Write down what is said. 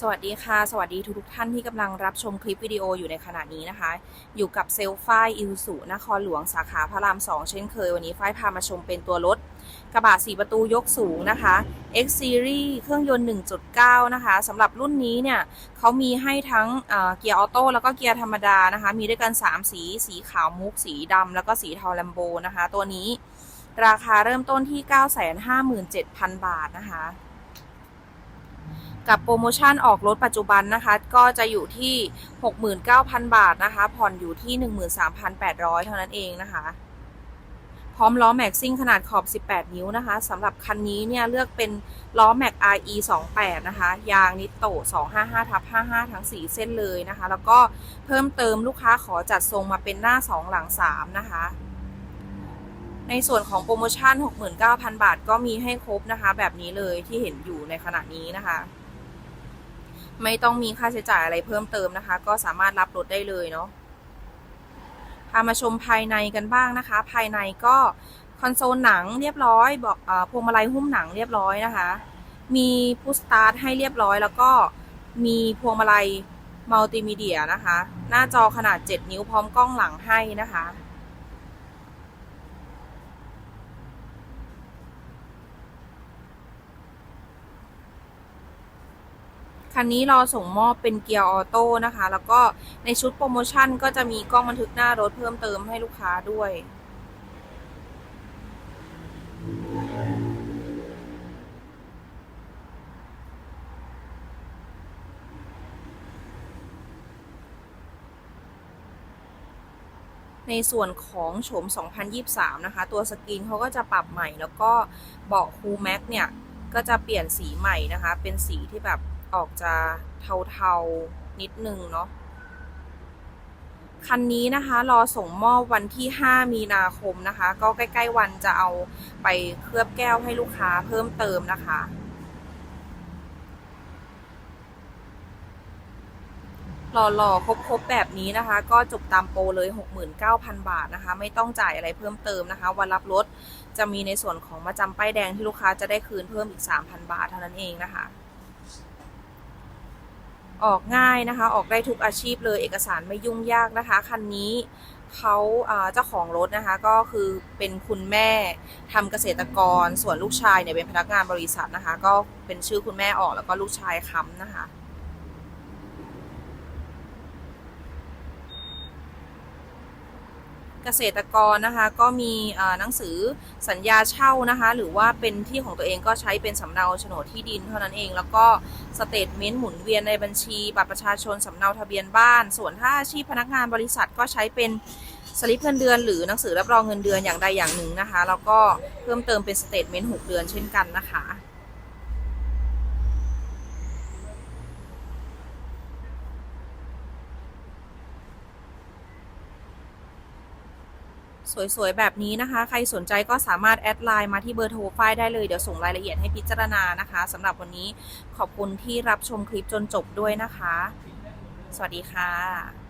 สวัสดีค่ะ สวัสดีทุกทุกท่านที่กำลังรับชมคลิปวิดีโออยู่ในขณะนี้นะคะ อยู่กับเซลฟ้ายอิวสุนครหลวงสาขาพระราม 2 เช่นเคย วันนี้ฝ้ายพามาชมเป็นตัวรถ กระบะ4ประตูยกสูงนะคะ X Series เครื่องยนต์ 1.9 นะคะสำหรับรุ่นนี้เนี่ยเขามีให้ทั้งเเกียร์ออโต้แล้วก็เกียร์ธรรมดานะคะ มีด้วยกัน 3 สี สีขาวมุก สีดำแล้วก็สีเทาแลมโบนะคะ ตัวนี้ราคาเริ่มต้นที่ 957,000 บาทนะคะ กับโปรโมชั่นออกรถปัจจุบันนะคะ ก็จะอยู่ที่ 69,000 บาทนะคะ ผ่อนอยู่ที่ 13,800 เท่านั้นเองนะคะ พร้อมล้อแม็กซิ่งขนาดขอบ 18 นิ้วนะคะสำหรับคันนี้เนี่ยเลือกเป็นล้อแม็ก RE 28นะคะ ยางนิโต 255ทับ55 ทั้ง 4 เส้นเลยนะคะ แล้วก็เพิ่มเติมลูกค้าขอจัดทรงมาเป็นหน้า 2 หลัง 3 นะคะ ในส่วนของโปรโมชั่น 69,000 บาทก็มีให้ครบนะคะ แบบนี้เลยที่เห็นอยู่ในขณะนี้นะคะ ไม่ต้องมีค่าใช้จ่ายอะไรเพิ่มเติมนะคะ ก็สามารถรับรถได้เลยเนาะพามาชมภายในกันบ้างนะคะ ภายในก็คอนโซลหนังเรียบร้อยบอกพวงมาลัยหุ้มหนังเรียบร้อยนะคะ มีพุชสตาร์ทให้เรียบร้อยแล้วก็มีพวงมาลัยมัลติมีเดียนะคะ หน้าจอขนาด 7 นิ้วพร้อมกล้องหลังให้นะคะ คันนี้รอส่งมอบเป็นเกียร์ออโต้นะคะ แล้วก็ในชุดโปรโมชั่นก็จะมีกล้องบันทึกหน้ารถเพิ่มเติมให้ลูกค้าด้วย ในส่วนของโฉม 2023 นะคะ ตัวสกรีนเขาก็จะปรับใหม่ แล้วก็เบาะคูแม็กเนี่ย ก็จะเปลี่ยนสีใหม่นะคะ เป็นสีที่แบบ ออกจะเทาๆนิดนึงเนาะคันนี้นะคะรอส่งมอบวันที่ 5 มีนาคมนะคะ ก็ใกล้ ๆ วันจะเอาไปเคลือบแก้วให้ลูกค้าเพิ่มเติมนะคะ หล่อๆ ครบ ๆ แบบนี้นะคะ ก็จบตามโปรเลย 69,000 บาทนะคะ ไม่ต้องจ่ายอะไรเพิ่มเติมนะคะ วันรับรถจะมีในส่วนของมาจำป้ายแดงที่ลูกค้าจะได้คืนเพิ่มอีก 3,000 บาทเท่านั้นเองนะคะ ออกง่ายนะคะ ออกได้ทุกอาชีพเลยเอกสารไม่ยุ่งยากนะคะ คันนี้เขาเจ้าของรถนะคะก็คือเป็นคุณแม่ทำเกษตรกร ส่วนลูกชายเนี่ยเป็นพนักงานบริษัทนะคะ ก็เป็นชื่อคุณแม่ออกแล้วก็ลูกชายค้ำนะคะ เกษตรกรนะคะ ก็มีหนังสือสัญญาเช่านะคะ หรือว่าเป็นที่ของตัวเองก็ใช้เป็นสำเนาโฉนดที่ดินเท่านั้นเอง แล้วก็สเตทเมนต์หมุนเวียนในบัญชีบัตรประชาชนสำเนาทะเบียนบ้าน ส่วนถ้าอาชีพพนักงานบริษัทก็ใช้เป็นสลิปเงินเดือนหรือหนังสือรับรองเงินเดือนอย่างใดอย่างหนึ่งนะคะ แล้วก็เพิ่มเติมเป็นสเตทเมนต์6เดือนเช่นกันนะคะ สวยๆ แบบนี้นะคะ ใครสนใจก็สามารถแอดไลน์มาที่เบอร์โทรฝ้ายได้เลย เดี๋ยวส่งรายละเอียดให้พิจารณานะคะสำหรับวันนี้ขอบคุณที่รับชมคลิปจนจบด้วยนะคะ สวัสดีค่ะ